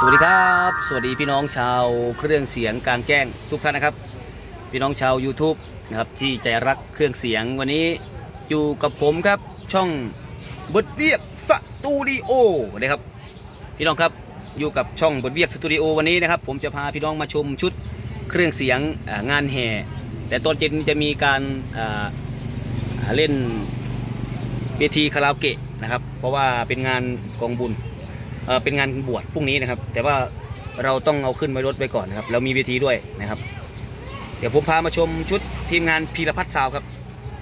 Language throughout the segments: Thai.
สวัสดีครับ สวัสดีพี่น้องชาวเครื่องเสียงกลางแจ้งทุกท่านนะครับ พี่น้องชาว YouTube นะครับที่ใจรักเครื่องเสียงวันนี้อยู่กับผมครับช่องบทเวียกสตูดิโอนะครับพี่น้องครับอยู่กับช่องบทเวียกสตูดิโอวันนี้นะครับผมจะพาพี่น้องมาชมชุดเครื่องเสียงงานแห่แต่ตอนเย็นจะมีการเล่นเวทีคาราโอเกะนะครับเพราะว่าเป็นงานกองบุญ เออเป็นงานบวชพรุ่งนี้นะครับ แต่ว่าเราต้องเอาขึ้นไว้รถไว้ก่อนนะครับเรามีเวทีด้วยนะครับ เดี๋ยวผมพามาชมชุดทีมงานพีรพัฒน์ซาวครับ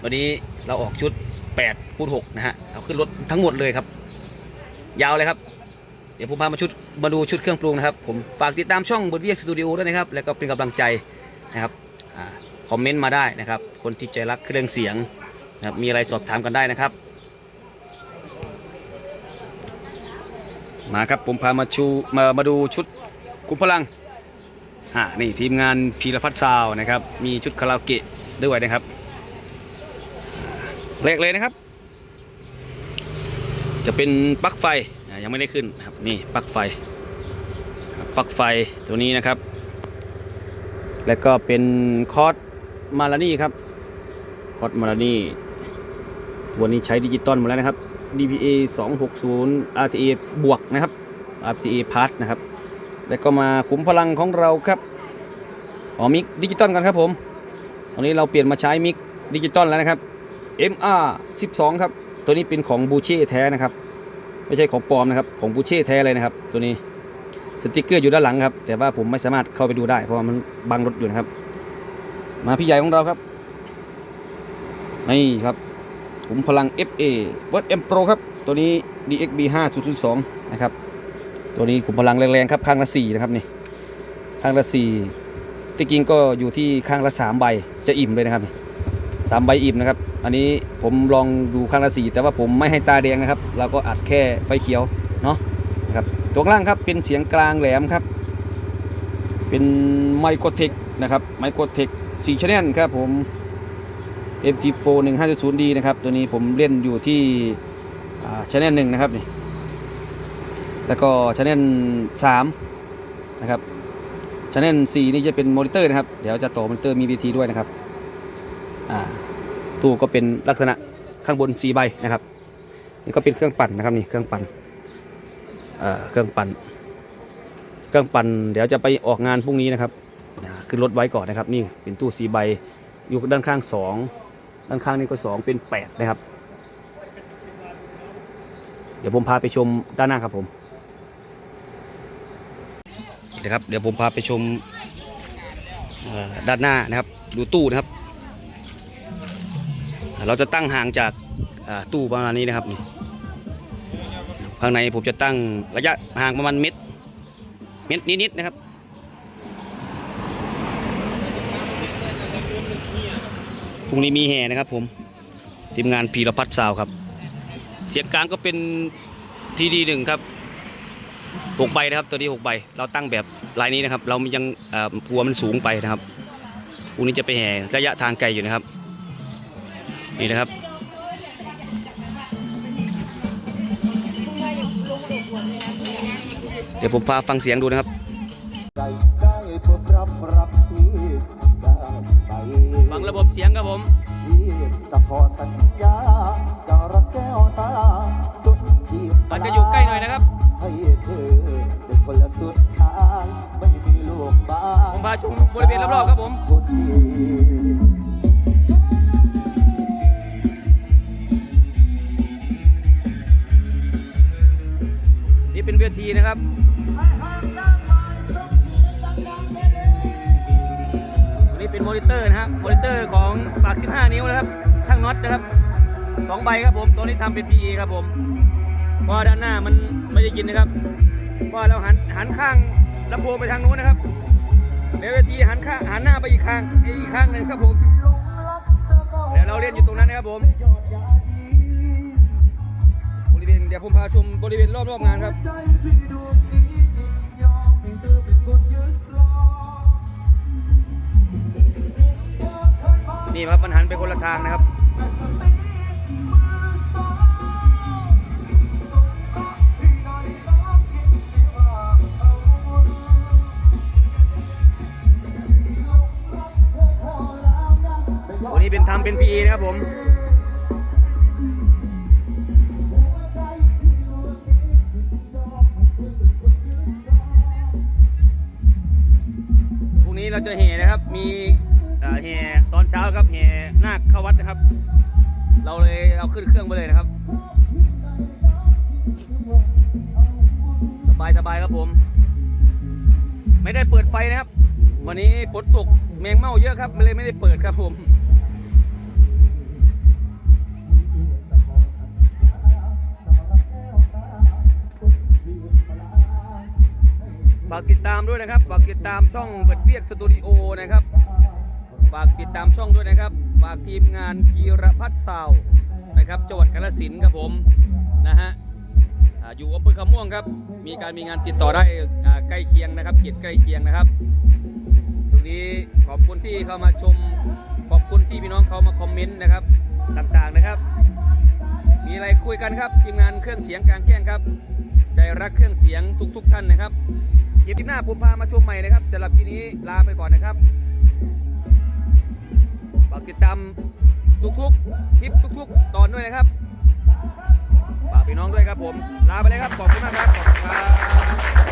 วันนี้เราออกชุด8คูณ6นะฮะเอาขึ้นรถทั้งหมดเลยครับ ยาวเลยครับ เดี๋ยวผมพามาชุดมาดูชุดเครื่องปรุงนะครับผมฝากติดตามช่องบทเวียกสตูดิโอด้วยนะครับ แล้วก็เป็นกำลังใจนะครับอคอมเมนต์มาได้นะครับ คนที่ใจรักเครื่องเสียงนะครับมีอะไรสอบถามกันได้นะครับ มาครับผมพามาชูมามาดูชุดกุมพลังอ่านี่ทีมงานพีรพัฒน์ซาวนะครับ มีชุดคาราโอเกะด้วยนะครับเลกเลยนะครับ จะเป็นปลั๊กไฟยังไม่ได้ขึ้นนะครับนี่ปลั๊กไฟปลั๊กไฟตัวนี้นะครับ แล้วก็เป็นคอร์สมาลานี่ครับคอร์สมาลานี่ตัวนี้ใช้ดิจิตอลหมดแล้วนะครับ DPA 260 RTA บวกนะครับ RTA Part นะครับ แล้วก็มาขุมพลังของเราครับอ๋อมิกดิจิตอลกันครับผมตอนนี้เราเปลี่ยนมาใช้มิกดิจิตอลแล้วนะครับ MR 12 ครับ ตัวนี้เป็นของบูเช่แท้นะครับ ไม่ใช่ของปลอมนะครับ ของบูเช่แท้เลยนะครับ ตัวนี้สติกเกอร์อยู่ด้านหลังครับ แต่ว่าผมไม่สามารถเข้าไปดูได้ เพราะว่ามันบังรถอยู่นะครับ มาพี่ใหญ่ของเราครับ นี่ครับ ขุมพลัง FA Word M Pro ครับ ตัวนี้ DXB 5002นะครับ ตัวนี้ขุมพลังแรงๆครับ ข้างละ 4 นะครับนี่ข้างละ 4 ที่จริงก็อยู่ที่ข้างละ 3 ใบจะอิ่มเลยนะครับสามใบอิ่มนะครับ อันนี้ผมลองดูข้างละ 4 แต่ว่าผมไม่ให้ตาแดงนะครับ เราก็อัดแค่ไฟเขียวเนาะนะครับตัวล่างครับเป็นเสียงกลางแหลมครับ เป็นไมโครเทคนะครับไมโครเทค4 channel ครับผม MT4 1 5 0 D นะครับ ตัวนี้ผมเล่นอยู่ที่ช n แนลหนึ่งนะครับนี่แล้วก็ช n แนลสามนะครับช n แนลสี่นี่จะเป็นมอนิเตอร์นะครับ เดี๋ยวจะต่อมอนิเตอร์มี VT ด้วยนะครับตู้ก็เป็นลักษณะข้างบนสีใบนะครับนี่ก็เป็นเครื่องปั่นนะครับนี่เครื่องปั่นเครื่องปั่นเครื่องปั่นเดี๋ยวจะไปออกงานพรุ่งนี้นะครับขึ้นรถไว้ก่อนนะครับ นี่เป็นตู้สีใบอยู่ด้านข้างสอง ด้านข้างนี้ก็สองเป็นแปดนะครับ เดี๋ยวผมพาไปชมด้านหน้าครับผมเดี๋ยวครับ เดี๋ยวผมพาไปชมด้านหน้านะครับ ดูตู้นะครับ เราจะตั้งห่างจากตู้ประมาณนี้นะครับข้างในผมจะตั้งระยะห่างประมาณเมตรเมตรนิดๆนะครับ รุ่งนี้มีแห่นะครับผม ทีมงานพีรพัฒน์ซาวครับ เสียงกลางก็เป็นทีดีหนึ่งครับหกใบนะครับ ตัวนี้หกใบ เราตั้งแบบลายนี้นะครับ เรายังอ่อกลัวมันสูงไปนะครับพรุ่งนี้จะไปแห่ระยะทางไกลอยู่นะครับ นี่นะครับเดี๋ยวผมพาฟังเสียงดูนะครับ จะขอสัญญาจะรักแก้วตาจนที่มันจะอยู่ใกล้หน่อยนะครับ ให้เธอเป็นคนละสุดทางไม่มีลูกบ้าผมนพาชมบริเวณรอบๆครับผม คนดีนี่เป็นเวทีนะครับ เป็นมอนิเตอร์นะฮะมอนิเตอร์ของปาก 15 นิ้วนะครับ ช่างน็อตนะครับสองใบครับผมตัวนี้ทำเป็น PE ครับผมเพราะด้านหน้ามันไม่ได้ยินนะครับเพราะเราหันหันข้างลำโพงไปทางนู้นนะครับเดี๋ยวเวทีหันข้างหันหน้าไปอีกข้างอีกข้างหนึ่งครับผมเดี๋ยวเราเล่นอยู่ตรงนั้นนะครับผมบริเวณเดี๋ยวผมพาชมบริเวณรอบๆงานครับ นี่ครับมันหันไปคนละทางนะครับวันนี้เป็นทำเป็น PE นะครับผมพรงนี้เราจะเห็นนะครับมี แห่ตอนเช้าครับแห่นาคเข้าวัดนะครับ เราเลยเราขึ้นเครื่องไปเลยนะครับ สบายสบายครับผม ไม่ได้เปิดไฟนะครับ วันนี้ฝนตกแมงเม่าเยอะครับเลยไม่ได้เปิดครับผมฝากติดตามด้วยนะครับฝากติดตามช่องเปิดเวียกสตูดิโอนะครับ ฝากติดตามช่องด้วยนะครับ ฝากทีมงานกีรพัฒน์สาวนะครับจังหวัดกาฬสินธุ์ครับผมนะฮะอยู่อำเภอคำม่วงครับ มีการมีงานติดต่อได้ใกล้เคียงนะครับเขตใกล้เคียงนะครับตรงนี้ขอบคุณที่เข้ามาชม ขอบคุณที่พี่น้องเขามาคอมเมนต์นะครับต่างๆนะครับ มีอะไรคุยกันครับทีมงานเครื่องเสียงกลางแจ้งครับ ใจรักเครื่องเสียงทุกๆท่านนะครับคลิปหน้าผมพามาชมใหม่นะครับสำหรับทีนี้ลาไปก่อนนะครับ ติดตามทุกๆคลิปทุกๆ ตอนด้วยนะครับฝากพี่น้องด้วยครับผม ลาไปเลยครับ ขอบคุณมากครับ ขอบคุณครับ